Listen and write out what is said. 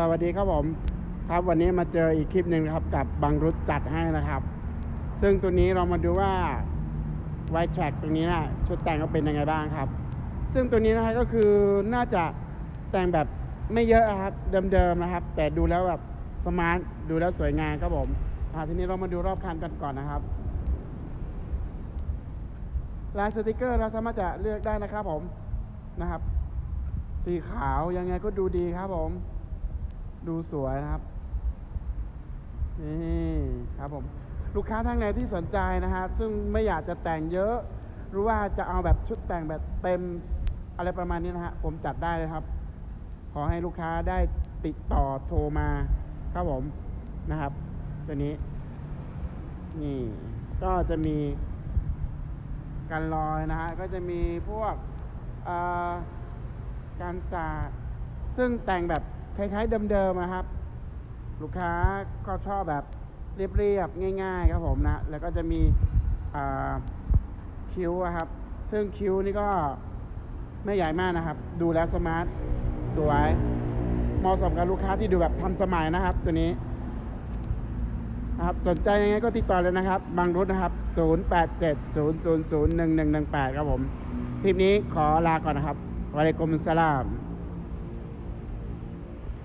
สวัสดีครับผม ครับวันนี้มาเจออีกคลิปหนึ่งครับกับบังรุษจัดให้นะครับ ซึ่งตัวนี้เรามาดูว่าไวท์แทร็กตรงนี้นะชุดแต่งก็เป็นยังไงบ้างครับ ซึ่งตัวนี้นะครับก็คือน่าจะแต่งแบบไม่เยอะครับเดิมๆนะครับ แต่ดูแล้วแบบสมาร์ทดูแล้วสวยงามครับผมทีนี้เรามาดูรอบคันกันก่อนนะครับลายสติกเกอร์เราสามารถจะเลือกได้นะครับผมนะครับ สีขาวยังไงก็ดูดีครับผม ดูสวยนะครับ นี่ครับผม ลูกค้าท่านไหนที่สนใจนะฮะ ซึ่งไม่อยากจะแต่งเยอะ หรือว่าจะเอาแบบชุดแต่งแบบเต็มอะไรประมาณนี้นะฮะ ผมจัดได้เลยครับ ขอให้ลูกค้าได้ติดต่อโทรมาครับผมนะครับ ตัวนี้ นี่ก็จะมีกันรอยนะฮะ ก็จะมีพวกอ่อการสาดซึ่งแต่งแบบ คล้ายๆเดิมๆนะครับ ลูกค้าก็ชอบแบบเรียบๆง่าย ๆ ครับผมนะ แล้วก็จะมีคิ้วครับ ซึ่งคิ้วนี่ก็ไม่ใหญ่มากนะครับ ดูแล้วสมาร์ทสวยเหมาะสมกับลูกค้าที่ดูแบบทันสมัยนะครับ ตัวนี้นะครับสนใจยังไงก็ติดต่อเลยนะครับ บางรุดนะครับ 0870001118 ครับผม คลิปนี้ขอลาก่อนนะครับวะอะลัยกุมสลาม